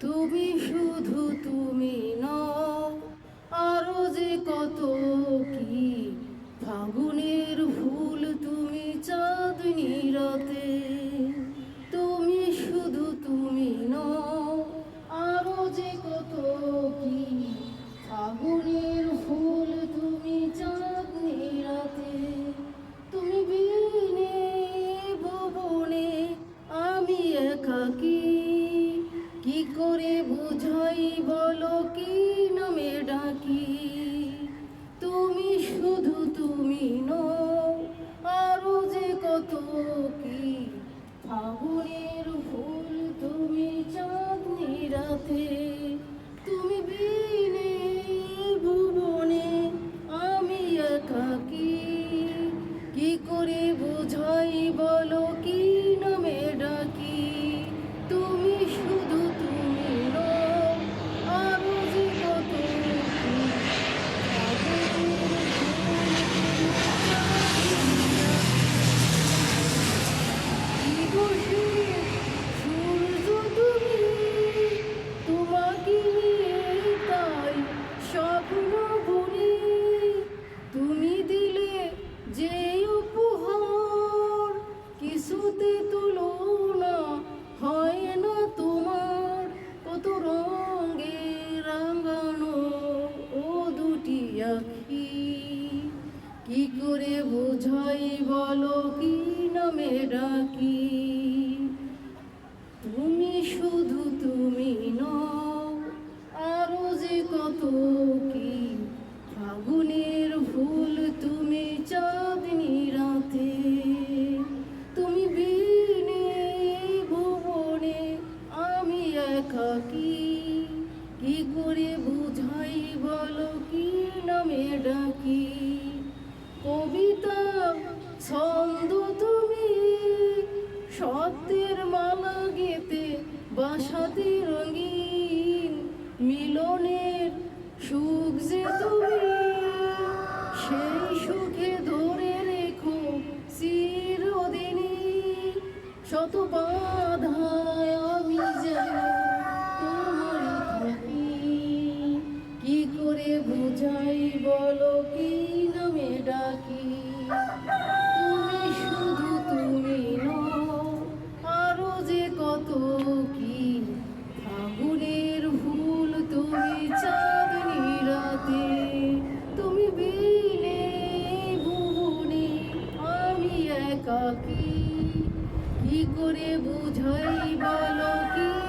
তুমি শুধু তুমি নও আরও যে কত কি? ফাগুনের ভুল তুমি চাঁদনি রাতে কি করে বুঝাই বলো কি নামে ডাকি? তুমি শুধু তুমি নও, আরও যে কত কি? ফাগুনের ফুল তুমি চাঁদনি রাতে, তুমি বিনে ভুবনে আমি একাকী। কি করে বুঝাই বলো কি কি করে বোঝাই বলো কি নামে ডাকি? তুমি শুধু তুমি নও যে কত কি? ফাগুনের ফুল তুমি চাঁদনি রাতে। তুমি বিনে ভুবনে আমি একাকী কি করে বুঝাই বলো কি নামে ডাকি? বাসাতে রঙিন মিলনের সুখ যে তুমি, সেই সুখে ধরে রেখো চিরদিনই। শত বাধায় আমি যেন তোমারই থাকি। কি করে বুঝাই বলো কি নামে ডাকি? কি? করে বুঝাই বলো কি?